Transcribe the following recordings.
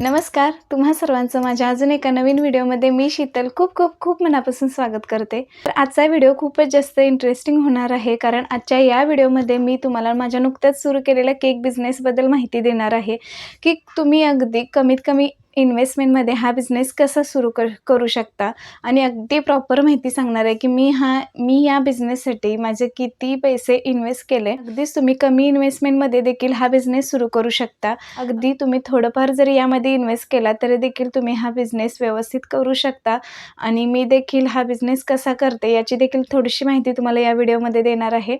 नमस्कार. तुम्हा सर्वांचं माझ्या अजून एका नवीन व्हिडिओमध्ये मी शीतल खूप खूप खूप मनापासून स्वागत करते. तर आजचा व्हिडिओ खूपच जास्त इंटरेस्टिंग होणार आहे कारण आजच्या या व्हिडिओमध्ये मी तुम्हाला माझ्या नुकत्याच सुरू केलेल्या केक बिझनेसबद्दल माहिती देणार आहे की तुम्ही अगदी कमीत कमी इन्व्हेस्टमेंटमध्ये हा बिझनेस कसा सुरू कर करू शकता? आणि अगदी प्रॉपर माहिती सांगणार आहे की मी हा मी या बिझनेससाठी माझे किती पैसे इन्व्हेस्ट केले? अगदीच तुम्ही कमी इन्व्हेस्टमेंटमध्ये देखील हा बिझनेस सुरू करू शकता. अगदी तुम्ही थोडंफार जरी यामध्ये इन्व्हेस्ट केला तरी देखील तुम्ही हा बिझनेस व्यवस्थित करू शकता. आणि मी देखील हा बिझनेस कसा करते याची देखील थोडीशी माहिती तुम्हाला या व्हिडिओमध्ये देणार आहे.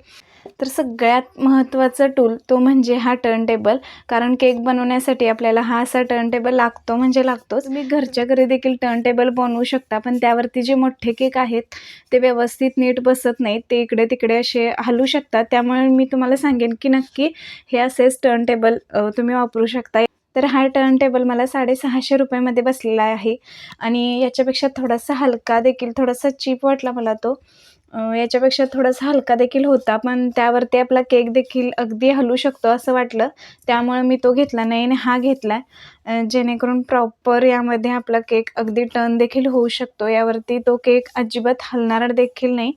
तर सगळ्यात महत्त्वाचं टूल तो म्हणजे हा टर्न टेबल कारण केक बनवण्यासाठी आपल्याला हा असा टर्न टेबल लागतो म्हणजे लागतोच. मी घरच्या घरी देखील टर्न टेबल बनवू शकता पण त्यावरती जे मोठे केक आहेत ते व्यवस्थित नीट बसत नाहीत. ते इकडे तिकडे असे हलू शकतात. त्यामुळे मी तुम्हाला सांगेन की नक्की हे असेच टर्न टेबल तुम्ही वापरू शकता. तर हा टर्न टेबल मला साडेसहाशे रुपयामध्ये बसलेला आहे. आणि याच्यापेक्षा थोडासा हलका देखील थोडासा चीप वाटला मला तो. याच्यापेक्षा थोडासा हलका देखील होता पण त्यावरती आपला केक देखील अगदी हलू शकतो असं वाटलं. त्यामुळं मी तो घेतला नाही आणि हा घेतला जेणेकरून प्रॉपर यामध्ये आपला केक अगदी टर्न देखील होऊ शकतो. यावरती तो केक अजिबात हलणारा देखील नाही.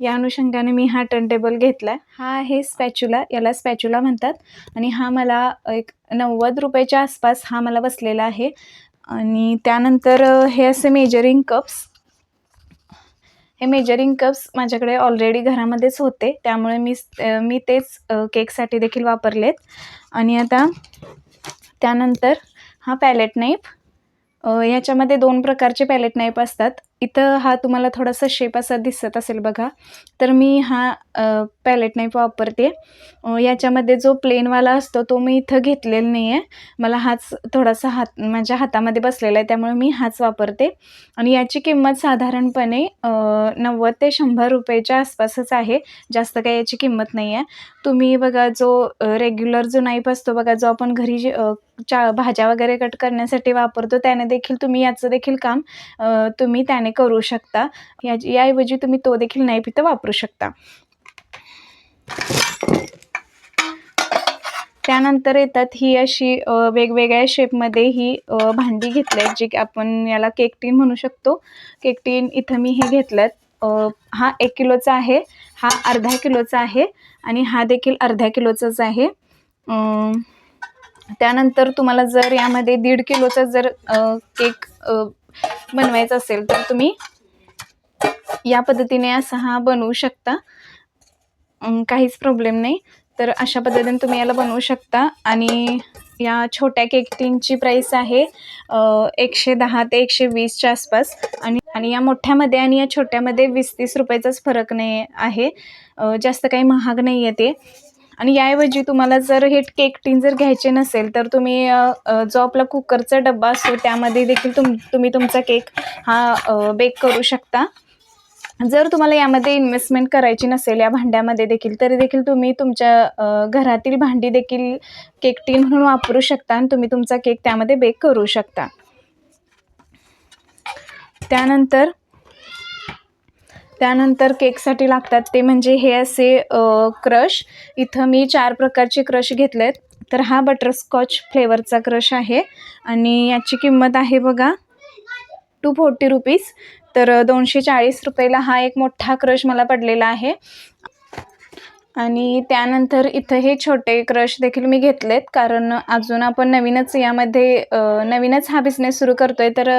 या अनुषंगाने मी हा टर्न टेबल घेतला आहे हा आहे स्पॅच्युला याला स्पॅच्युला म्हणतात. आणि हा मला एक नव्वद रुपयाच्या आसपास हा मला बसलेला आहे. आणि त्यानंतर हे असे मेजरिंग कप्स हे मेजरिंग कप्स माझ्याकडे ऑलरेडी घरामध्येच होते. त्यामुळे मी मी तेच केकसाठी देखील वापरलेत. आणि आता त्यानंतर हा पॅलेट नाईफ याच्यामध्ये दोन प्रकारचे पॅलेट नाईफ असतात. इथं हा तुम्हाला थोडासा शेप असा दिसत असेल बघा. तर मी हा पॅलेट नाईफ वापरते. याच्यामध्ये जो प्लेनवाला असतो तो मी इथं घेतलेला नाही आहे मला हाच थोडासा हात माझ्या हातामध्ये बसलेला आहे त्यामुळे मी हाच वापरते. आणि याची किंमत साधारणपणे नव्वद ते शंभर रुपयाच्या आसपासच आहे. जास्त काही याची किंमत नाही आहे तुम्ही बघा जो रेग्युलर जो नाईफ असतो बघा जो आपण घरी चा भाज्या वगैरे कट करण्यासाठी वापरतो त्याने देखील तुम्ही याचं देखील काम तुम्ही त्याने करू शकता. या याऐवजी तुम्ही तो देखील नाही पितं वापरू शकता. त्यानंतर येतात ही अशी वेगवेगळ्या शेपमध्ये ही भांडी घेतली जी की आपण याला केक टीन म्हणू शकतो. केक टीन इथं मी हे घेतलं हा एक किलोचा आहे हा अर्धा किलोचा आहे आणि हा देखील अर्ध्या किलोचाच आहे. त्यानंतर तुम्हाला जर यामध्ये दीड किलोचा जर केक बनवायचं असेल तर तुम्ही या पद्धतीने असा हा बनवू शकता. काहीच प्रॉब्लेम नाही. तर अशा पद्धतीने तुम्ही याला बनवू शकता. आणि या छोट्या केक टीनची प्राईस आहे एकशे दहा ते एकशे वीसच्या आसपास. आणि आणि या मोठ्यामध्ये आणि या छोट्यामध्ये वीस तीस रुपयाचाच फरक नाही आहे. जास्त काही महाग नाही आहे ते. आणि याऐवजी तुम्हाला जर हे केक टीन जर घ्यायचे नसेल तर तुम्ही जो आपला कुकरचा डब्बा असतो त्यामध्ये देखील तुम तुम्ही तुमचा केक हा बेक करू शकता. जर तुम्हाला यामध्ये इन्व्हेस्टमेंट करायची नसेल या भांड्यामध्ये देखील तरी देखील तुम्ही तुमच्या घरातील भांडी देखील केक टीन म्हणून वापरू शकता आणि तुम्ही तुमचा केक त्यामध्ये बेक करू शकता. त्यानंतर त्यानंतर केकसाठी लागतात ते म्हणजे हे असे क्रश. इथं मी चार प्रकारचे क्रश घेतले आहेत तर हा बटरस्कॉच फ्लेवरचा क्रश आहे आणि याची किंमत आहे बघा टू फोर्टी रुपीज. तर दोनशे चाळीस रुपयाला हा एक मोठा क्रश मला पडलेला आहे. आणि त्यानंतर इथं हे छोटे क्रश देखील मी घेतलेत. कारण अजून आपण नवीनच यामध्ये नवीनच हा बिझनेस सुरू करतो आहे तर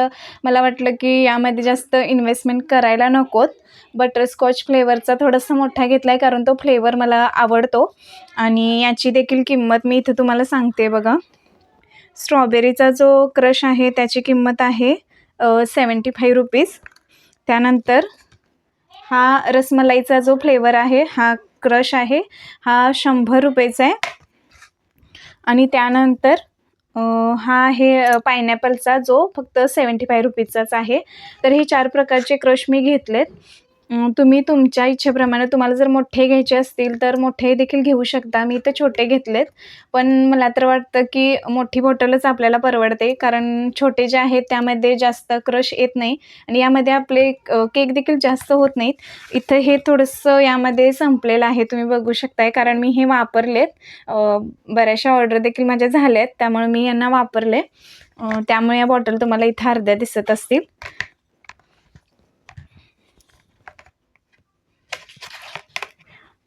मला वाटलं की यामध्ये जास्त इन्व्हेस्टमेंट करायला नकोत. बटरस्कॉच फ्लेवरचा थोडासा मोठा घेतला आहे कारण तो फ्लेवर मला आवडतो. आणि याची देखील किंमत मी इथं तुम्हाला सांगते बघा. स्ट्रॉबेरीचा जो क्रश आहे त्याची किंमत आहे सेवन्टी फाईव्ह रुपीज त्यानंतर हा रसमलाईचा जो फ्लेवर आहे हा क्रश आहे हा शंभर रुपयेचा आहे. आणि त्यानंतर हा आहे पायनॅपलचा जो फक्त सेवन्टी फाय रुपीजचाच आहे. तर हे चार प्रकारचे क्रश मी घेतलेत. तुम्ही तुमच्या इच्छेप्रमाणे तुम्हाला जर मोठे घ्यायचे असतील तर मोठे देखील घेऊ शकता. मी तर छोटे घेतलेत. पण मला तर वाटतं की मोठी बॉटलच आपल्याला परवडते. कारण छोटे जे आहेत त्यामध्ये जास्त क्रश येत नाही. आणि यामध्ये आपले केक देखील जास्त होत नाहीत. इथं हे थोडंसं यामध्ये संपलेलं आहे. तुम्ही बघू शकताय. कारण मी हे वापरलेत. बऱ्याचशा ऑर्डर देखील माझ्या झाल्या आहेत त्यामुळे मी यांना वापरले. त्यामुळे या बॉटल तुम्हाला इथं अर्ध्या दिसत असतील.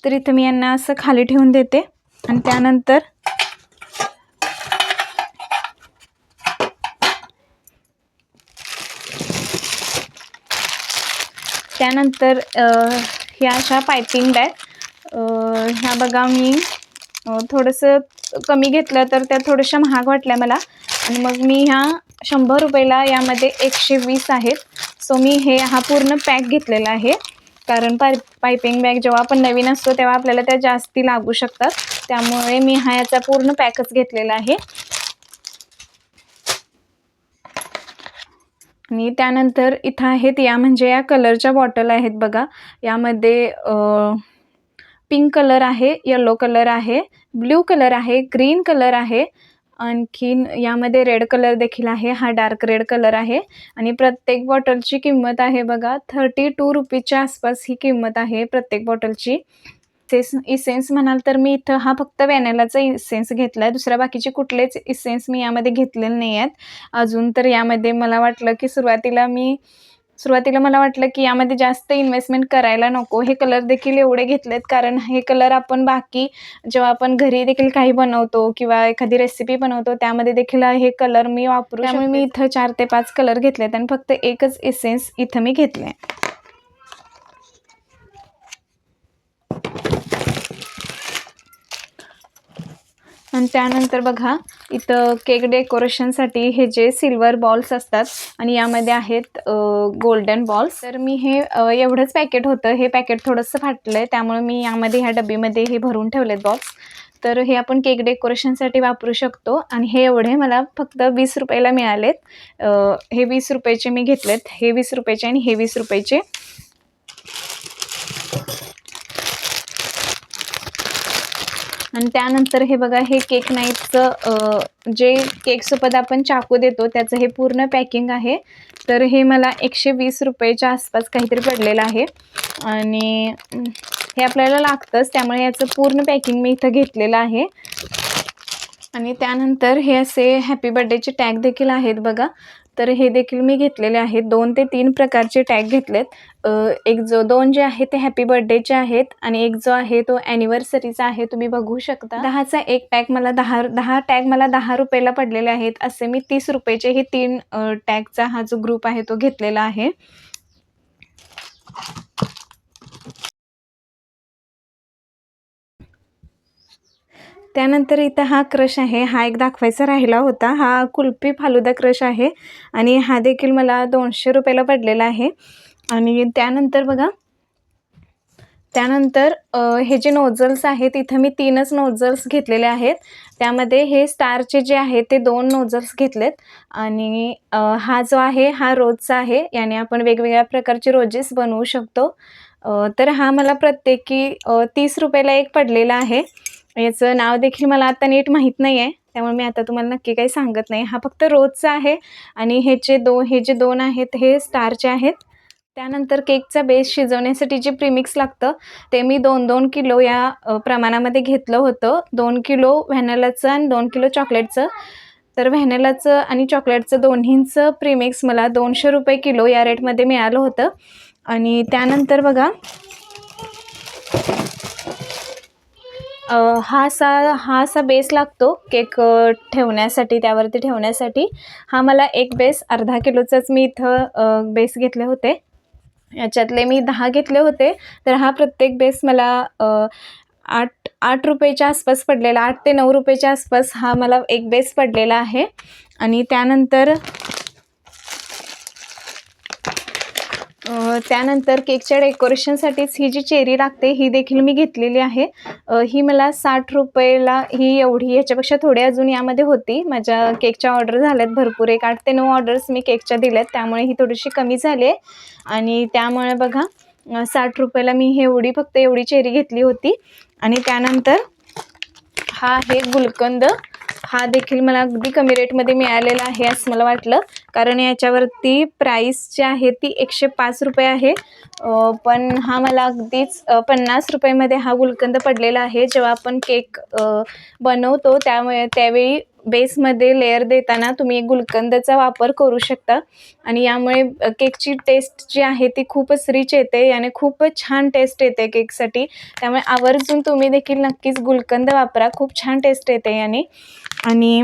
तर इथं मी यांना असं खाली ठेवून देते. आणि त्यानंतर त्यानंतर ह्या अशा पायपिंग बॅग ह्या बघा मी थोडंसं कमी घेतलं तर त्या थोड्याशा महाग वाटल्या मला. आणि मग मी ह्या शंभर रुपयाला यामध्ये एकशे वीस आहेत. सो मी हे हा पूर्ण पॅक घेतलेला आहे. कारण पाय पायपिंग बॅग जेव्हा आपण नवीन असतो तेव्हा आपल्याला त्या जास्ती लागू शकतात. त्यामुळे मी हा याचा पूर्ण पॅकच घेतलेला आहे. आणि त्यानंतर इथं आहेत या म्हणजे या कलरच्या बॉटल आहेत बघा. यामध्ये पिंक कलर आहे येलो कलर आहे ब्ल्यू कलर आहे ग्रीन कलर आहे आणखीन यामध्ये रेड कलर देखील आहे. हा डार्क रेड कलर आहे. आणि प्रत्येक बॉटलची किंमत आहे बघा थर्टी टू रुपीजच्या आसपास ही किंमत आहे प्रत्येक बॉटलची सेस इसेन्स म्हणाल तर मी इथं हा फक्त व्हॅनेलाचा इसेन्स घेतला आहे दुसऱ्या बाकीचे कुठलेच इसेन्स मी यामध्ये घेतलेले नाही आहेत अजून तर यामध्ये मला वाटलं की सुरुवातीला मी सुरुवातीला मला वाटलं की यामध्ये जास्त इन्व्हेस्टमेंट करायला नको. हे कलर देखील एवढे घेतलेत कारण हे कलर आपण बाकी जेव्हा आपण घरी देखील काही बनवतो किंवा एखादी रेसिपी बनवतो त्यामध्ये देखील हे कलर मी वापरू त्यामुळे मी इथं चार ते पाच कलर घेतलेत आणि फक्त एकच एसेन्स इथं मी घेतले आणि त्यानंतर बघा इथं केक डेकोरेशनसाठी हे जे सिल्वर बॉल्स असतात आणि यामध्ये आहेत गोल्डन बॉल्स. तर मी हे एवढंच पॅकेट होतं. हे पॅकेट थोडंसं फाटलं आहे त्यामुळे मी यामध्ये ह्या डबीमध्ये हे भरून ठेवलेत बॉक्स तर हे आपण केक डेकोरेशनसाठी वापरू शकतो. आणि हे एवढे मला फक्त वीस रुपयाला मिळालेत. हे वीस रुपयाचे मी घेतलेत. हे वीस रुपयाचे आणि हे वीस रुपयाचे. आणि त्यानंतर हे बघा हे केक नाईटचं जे केकसोबत आपण चाकू देतो त्याचं हे पूर्ण पॅकिंग आहे. तर हे मला एकशे वीस रुपयेच्या आसपास काहीतरी पडलेलं आहे. आणि हे आपल्याला लागतंच त्यामुळे याचं पूर्ण पॅकिंग मी इथं घेतलेलं आहे. आणि त्यानंतर हे असे हॅपी बर्थडेचे टॅग देखील आहेत बघा. तर हे देखील मी घेतलेले आहेत. दोन ते तीन प्रकारचे टॅग घेतलेत. एक जो दोन जे आहे ते हॅपी बर्थडेचे आहेत आणि एक जो आहे तो ॲनिव्हर्सरीचा आहे. तुम्ही बघू शकता. दहाचा एक पॅक मला दहा दहा टॅग मला दहा रुपयाला पडलेले आहेत. असे मी तीस रुपयाचे हे तीन टॅगचा हा जो ग्रुप आहे तो घेतलेला आहे. त्यानंतर इथं हा क्रश आहे. हा एक दाखवायचा राहिला होता. हा कुल्फी फालुदा क्रश आहे आणि हा देखील मला दोनशे रुपयाला पडलेला आहे. आणि त्यानंतर बघा त्यानंतर हे जे नोझल्स आहेत इथं मी तीनच नोझल्स घेतलेले आहेत. त्यामध्ये हे स्टारचे जे आहेत ते दोन नोझल्स घेतलेत. आणि हा जो आहे हा रोजचा आहे. याने आपण वेगवेगळ्या प्रकारचे रोजेस बनवू शकतो. तर हा मला प्रत्येकी तीस रुपयाला एक पडलेला आहे. याचं नाव देखील मला आता नीट माहीत नाही आहे त्यामुळे मी आता तुम्हाला नक्की काही सांगत नाही. हा फक्त रोजचा आहे आणि ह्याचे दो हे जे दोन आहेत हे स्टारचे आहेत त्यानंतर केकचा बेस शिजवण्यासाठी जे प्रीमिक्स लागतं ते मी दोन दोन किलो या प्रमाणामध्ये घेतलं होतं. दोन किलो व्हॅनलाचं आणि दोन किलो चॉकलेटचं. तर व्हॅनेलाचं आणि चॉकलेटचं दोन्हींचं प्रीमिक्स मला दोनशे रुपये किलो या रेटमध्ये मिळालं होतं. आणि त्यानंतर बघा हा असा हा असा बेस लागतो केक ठेवण्यासाठी त्यावरती ठेवण्यासाठी. हा मला एक बेस अर्धा किलोचाच मी इथं बेस घेतले होते. याच्यातले मी दहा घेतले होते. तर हा प्रत्येक बेस मला आठ आठ रुपयेच्या आसपास पडलेला आठ ते नऊ रुपयेच्या आसपास हा मला एक बेस पडलेला आहे. आणि त्यानंतर त्यानंतर केकच्या डेकोरेशनसाठीच ही जी चेरी लागते ही देखील मी घेतलेली आहे. ही मला साठ रुपयाला ही एवढी याच्यापेक्षा थोडी अजून यामध्ये होती. माझ्या केकच्या ऑर्डर झाल्यात भरपूर एक आठ ते नऊ ऑर्डर्स मी केकच्या दिल्यात त्यामुळे ही थोडीशी कमी झाली आहे आणि त्यामुळे बघा साठ रुपयाला मी हे एवढी फक्त एवढी चेरी घेतली होती. आणि त्यानंतर हा आहे गुलकंद. हा देखील मला अगदी कमी रेटमध्ये मिळालेला आहे असं मला वाटलं. कारण याच्यावरती प्राईस जी आहे ती एकशे पाच रुपये आहे. पण हा मला अगदीच पन्नास रुपयामध्ये हा गुलकंद पडलेला आहे. जेव्हा आपण केक बनवतो त्यामुळे त्यावेळी बेसमध्ये लेअर देताना तुम्ही गुलकंदचा वापर करू शकता. आणि यामुळे केकची टेस्ट जी आहे ती खूपच रिच येते आणि खूपच छान टेस्ट येते केकसाठी. त्यामुळे आवर्जून तुम्ही देखील नक्कीच गुलकंद वापरा. खूप छान टेस्ट येते याने. आणि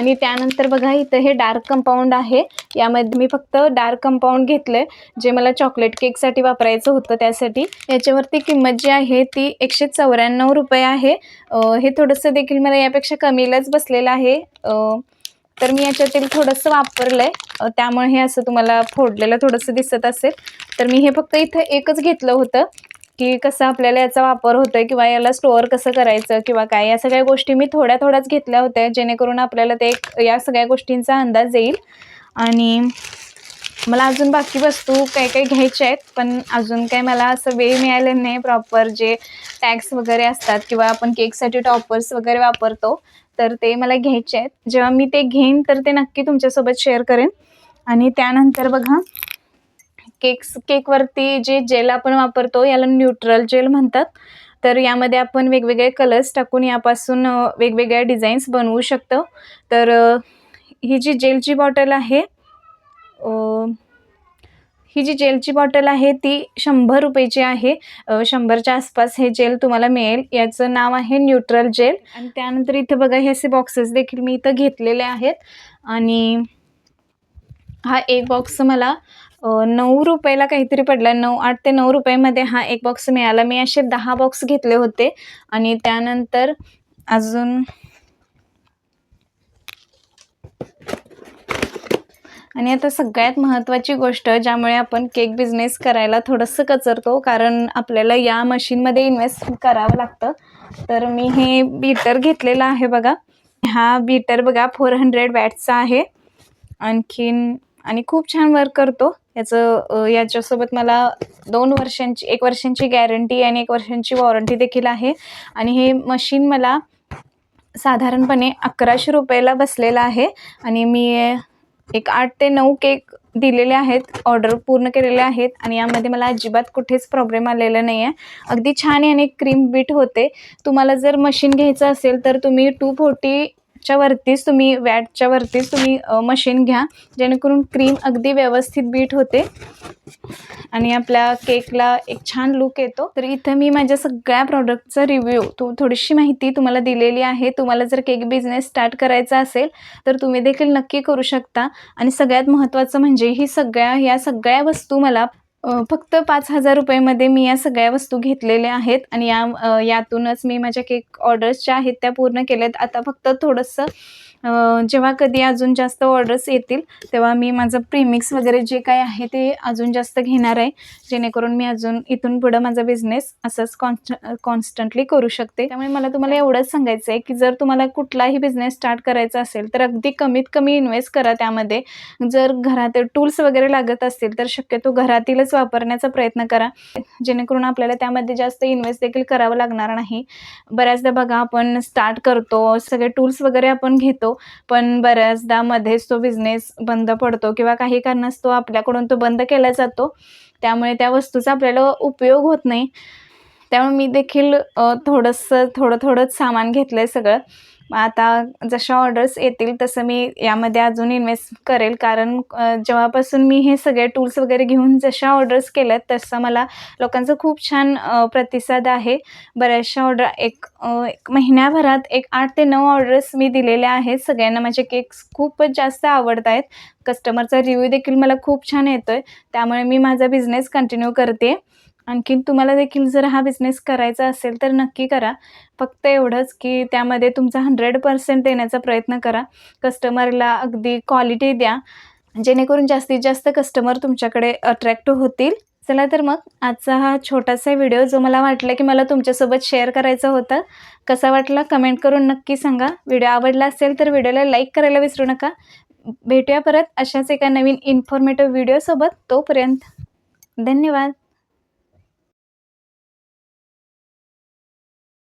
आणि त्यानंतर बघा इथं हे डार्क कंपाऊंड आहे. यामध्ये मी फक्त डार्क कंपाऊंड घेतलं आहे जे मला चॉकलेट केकसाठी वापरायचं होतं त्यासाठी. याच्यावरती किंमत जी आहे ती एकशे चौऱ्याण्णव रुपये आहे. हे थोडंसं देखील मला यापेक्षा कमीलाच बसलेलं आहे. तर मी याच्यातील थोडंसं वापरलं आहे त्यामुळे हे असं तुम्हाला फोडलेलं थोडंसं दिसत असेल. तर मी हे फक्त इथं एकच घेतलं होतं. की कसं आपल्याला याचा वापर होतो आहे किंवा याला स्टोअर कसं करायचं किंवा काय या सगळ्या गोष्टी मी थोड्या थोड्याच घेतल्या होत्या जेणेकरून आपल्याला ते या सगळ्या गोष्टींचा अंदाज येईल. आणि मला अजून बाकी वस्तू काही काही घ्यायच्या आहेत पण अजून काही मला असं वेळ मिळालेला नाही प्रॉपर जे टॅग्स वगैरे असतात किंवा आपण केकसाठी टॉपर्स वगैरे वापरतो तर ते मला घ्यायचे आहेत. जेव्हा मी ते घेईन तर ते नक्की तुमच्यासोबत शेअर करेन. आणि त्यानंतर बघा केक्स केकवरती जे जेल आपण वापरतो याला न्यूट्रल जेल म्हणतात. तर यामध्ये आपण वेगवेगळे कलर्स टाकून यापासून वेगवेगळ्या डिझाईन्स बनवू शकतो. तर ही जी जेलची बॉटल आहे ही जी जेलची बॉटल आहे ती शंभर रुपयेची आहे. शंभरच्या आसपास हे जेल तुम्हाला मिळेल. याचं नाव आहे न्यूट्रल जेल. आणि त्यानंतर इथं बघा हे असे बॉक्सेस देखील मी इथं घेतलेले आहेत. आणि हा एक बॉक्स मला नऊ रुपयाला काहीतरी पडला. नऊ आठ ते नऊ रुपयामध्ये हा एक बॉक्स मिळाला. मी असे दहा बॉक्स घेतले होते. आणि त्यानंतर अजून आणि आता सगळ्यात महत्त्वाची गोष्ट ज्यामुळे आपण केक बिझनेस करायला थोडंसं कचरतो कारण आपल्याला या मशीनमध्ये इन्व्हेस्ट करावं लागतं. तर मी हे बीटर घेतलेलं आहे बघा. हा बीटर बघा फोर हंड्रेड वॅटचा आहे. आणखीन आणि खूप छान वर्क करतो. याचं याच्यासोबत मला दोन वर्षांची एक वर्षांची गॅरंटी आणि एक वर्षांची वॉरंटी देखील आहे. आणि हे मशीन मला साधारणपणे अकराशे रुपयाला बसलेलं आहे. आणि मी एक आठ ते नऊ केक दिलेले आहेत ऑर्डर पूर्ण केलेले आहेत. आणि यामध्ये मला अजिबात कुठेच प्रॉब्लेम आलेला नाही आहे अगदी छान याने क्रीम बीट होते. तुम्हाला जर मशीन घ्यायचं असेल तर तुम्ही टू च्या वरतीच तुम्ही वॅटच्या वरतीच तुम्ही मशीन घ्या. जेणेकरून क्रीम अगदी व्यवस्थित बीट होते. आणि आपल्या केकला एक छान लुक येतो. तर इथं मी माझ्या सगळ्या प्रॉडक्टचा रिव्ह्यू तू थोडीशी माहिती तुम्हाला दिलेली आहे. तुम्हाला जर केक बिझनेस स्टार्ट करायचा असेल तर तुम्ही देखील नक्की करू शकता. आणि सगळ्यात महत्त्वाचं म्हणजे ही सगळ्या ह्या सगळ्या वस्तू मला फक्त पाच हजार रुपयेमध्ये मी या सगळ्या वस्तू घेतलेल्या आहेत आणि या यातूनच मी माझ्या केक ऑर्डर्स ज्या आहेत त्या पूर्ण केल्यात. आता फक्त थोडंसं जेव्हा कधी अजून जास्त ऑर्डर्स येतील तेव्हा मी माझं प्रीमिक्स वगैरे जे काय आहे ते अजून जास्त घेणार आहे. जेणेकरून मी अजून इथून पुढं माझा बिझनेस असंच कॉन्स्ट कॉन्स्टंटली करू शकते. त्यामुळे मला तुम्हाला एवढंच सांगायचं आहे की जर तुम्हाला कुठलाही बिझनेस स्टार्ट करायचा असेल तर अगदी कमीत कमी इन्व्हेस्ट करा त्यामध्ये. जर घरात टूल्स वगैरे लागत असतील तर शक्यतो घरातीलच वापरण्याचा प्रयत्न करा. जेणेकरून आपल्याला त्यामध्ये जास्त इन्व्हेस्ट देखील करावं लागणार नाही. बऱ्याचदा बघा आपण स्टार्ट करतो सगळे टूल्स वगैरे आपण घेतो पण बऱ्याचदा मध्येच तो बिझनेस बंद पडतो किंवा काही कारणास्तव आपल्याकडून तो बंद केला जातो. त्यामुळे त्या वस्तूचा आपल्याला उपयोग होत नाही. त्यामुळे मी देखील थोडंसं थोडं थोडंच सामान घेतलं आहे सगळं. मग आता जशा ऑर्डर्स येतील तसं मी यामध्ये अजून इन्व्हेस्ट करेल. कारण जेव्हापासून मी हे सगळे टूल्स वगैरे घेऊन जशा ऑर्डर्स केल्यात तसं मला लोकांचा खूप छान प्रतिसाद आहे. बऱ्याचशा ऑर्डर एक एक महिन्याभरात एक आठ ते नऊ ऑर्डर्स मी दिलेल्या आहेत. सगळ्यांना माझे केक्स खूपच जास्त आवडत आहेत. कस्टमरचा रिव्ह्यू देखील मला खूप छान येतो आहे त्यामुळे मी माझा बिझनेस कंटिन्यू करते. आणखीन तुम्हाला देखील जर हा बिझनेस करायचा असेल तर नक्की करा. फक्त एवढंच की त्यामध्ये तुमचा हंड्रेड पर्सेंट देण्याचा प्रयत्न करा. कस्टमरला अगदी क्वालिटी द्या. जेणेकरून जास्तीत जास्त कस्टमर तुमच्याकडे अट्रॅक्ट होतील. चला तर मग आजचा हा छोटासा व्हिडिओ जो मला वाटला की मला तुमच्यासोबत शेअर करायचं होतं कसा वाटला कमेंट करून नक्की सांगा. व्हिडिओ आवडला असेल तर व्हिडिओला लाईक करायला विसरू नका. भेटूया परत अशाच एका नवीन इन्फॉर्मेटिव्ह व्हिडिओसोबत तोपर्यंत धन्यवाद.